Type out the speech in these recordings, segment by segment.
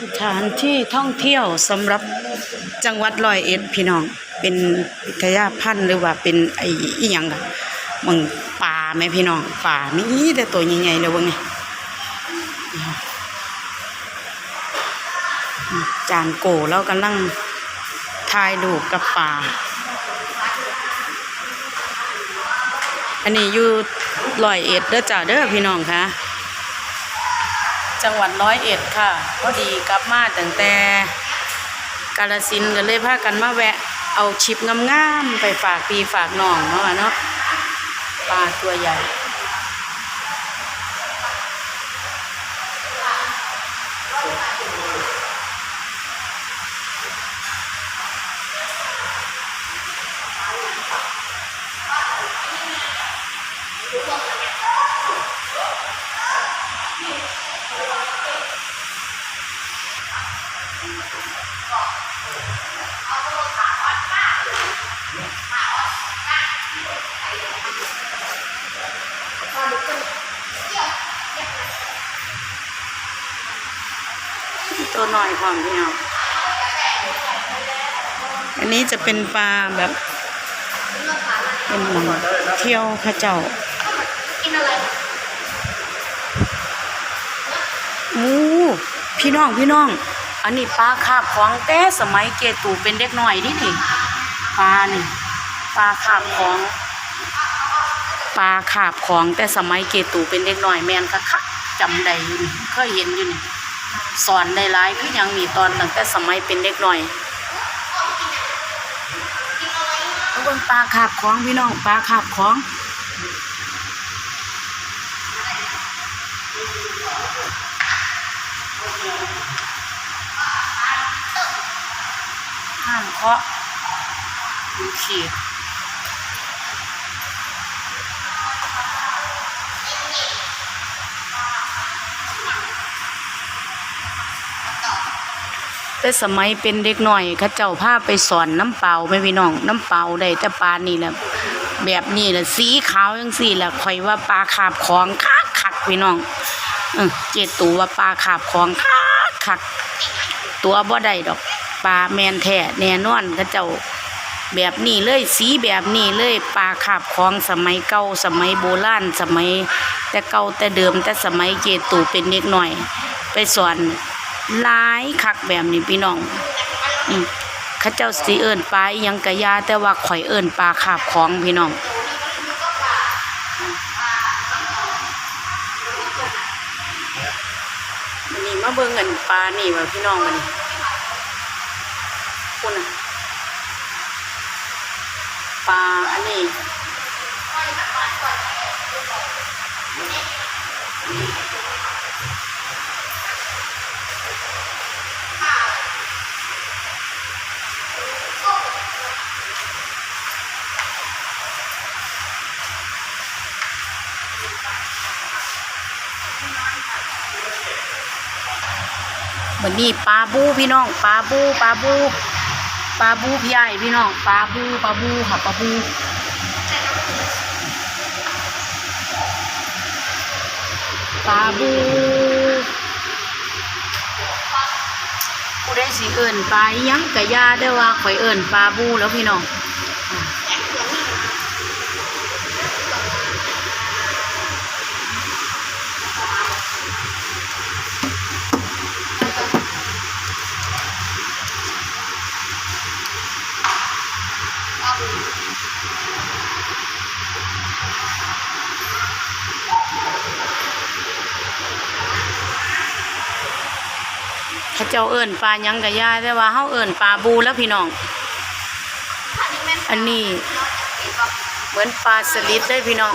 สถานที่ท่องเที่ยวสำหรับจังหวัดร้อยเอ็ดพี่น้อง เป็นวิทยาพันธุ์หรือว่าเป็นไอ้อีหยังล่ะมึงป่าไหมพี่น้องป่ามีแต่ตัวใหญ่ๆเลยว่าไงจานโกแล้วกำลังถ่ายรูกับป่า อันนี้อยู่ร้อยเอ็ดเด้อจ้าเด้อพี่น้องค่ะ จังหวัดร้อยเอ็ดค่ะ พอดีกลับมาตั้งแต่กาลสินก็เลยพากันมาแวะ เอาชิปงามๆไปฝากปีฝากน้องเนาะเนาะปลาตัวใหญ่ ตัวหน่อยความพี่น้องอันนี้จะเป็นปลาแบบเป็นหมองเที่ยวพระเจ้าอู้พี่น้องพี่น้อง อันนี้ปลาคาบของแต่สมัยเกตูเป็นเด็กหน่อยดินี่ปลานี่ปลาคาบของปลาคาบของแต่สมัยเกตูเป็นเด็กหน่อยแมนคะคักจำได้อยู่นี่เคยเห็นอยู่นี่สอนได้หลายคือยังมีตอนตั้งแต่สมัยเป็นเด็กหน่อยเอาเบิ่งปลาคาบของพี่น้องปลาคาบของ เคาะหรือขีดแต่สมัยเป็นเด็กหน่อยข้าเจ้าพาไปสอนน้ำเปล่าไม่พี่น้อง น้ำเปล่าได้แต่ปลานี่แหละแบบนี้แหละสีขาวจังสี่แหละคอยว่าปลาขาบของคักคักพี่น้องเออเจตูว่าปลาขาบของคักคักตัวบ่ได้ดอก ปลาแมนแท้แน่นอนเข้าเจ้าแบบนี้เลยสีแบบนี้เลยปลาขาบของสมัยเก่าสมัยโบราณสมัย แต่เก่าแต่เดิมแต่สมัยเจตูเป็นเด็กหน่อย ไปสอนหลายคักแบบนี้พี่น้องข้าเจ้าสีเอิญปลาอิหยังกะยาแต่ว่าข่อยเอิญปลาขาบของพี่น้องนนี้มาเบิ่งเงินปลานี่ว่าพี่น้องวันนี้ คุณน่ะปลาอันนี้วันนี้ปลาบูพี่น้องปลาบูปลาบู ปลาบูพี่ใหญ่พี่น้องปลาบูปลาบูค่ะปลาบูปลาบูผู้ได้สิเอิญปลาหยังกะยาได้ว่าข่อยเอิญปลาบูแล้วพี่น้อง เขาเจ้าเอิญปลายังกะยาแต่ว่าเฮาเอิญปลาบูแล้วพี่น้อง อันนี้เหมือนปลาสลิดเลยพี่น้อง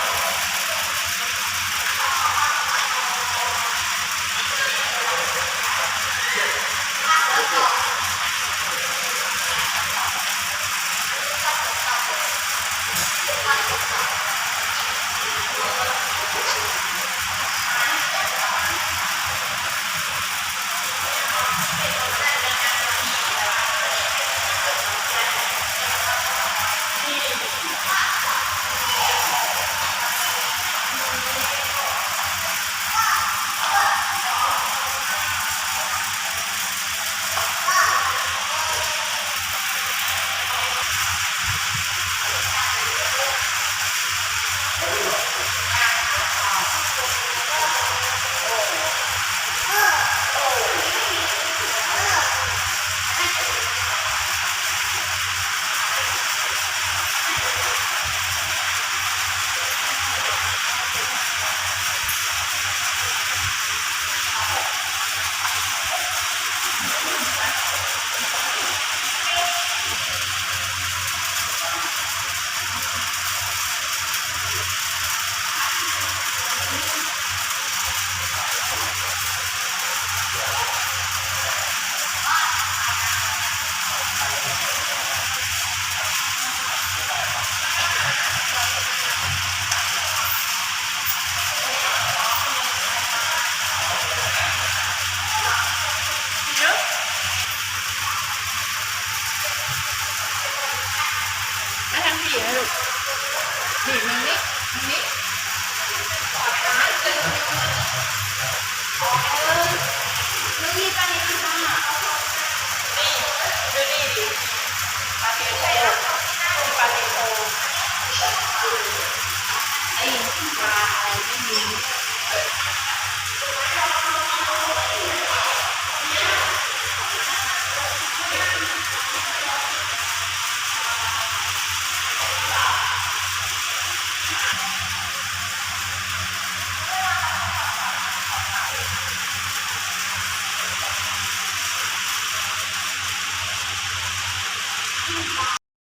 ผู้หญิงลูกนี่มันนิดมันี่นิดนี่ดูนี่ดิมาเปลี่ยนใช่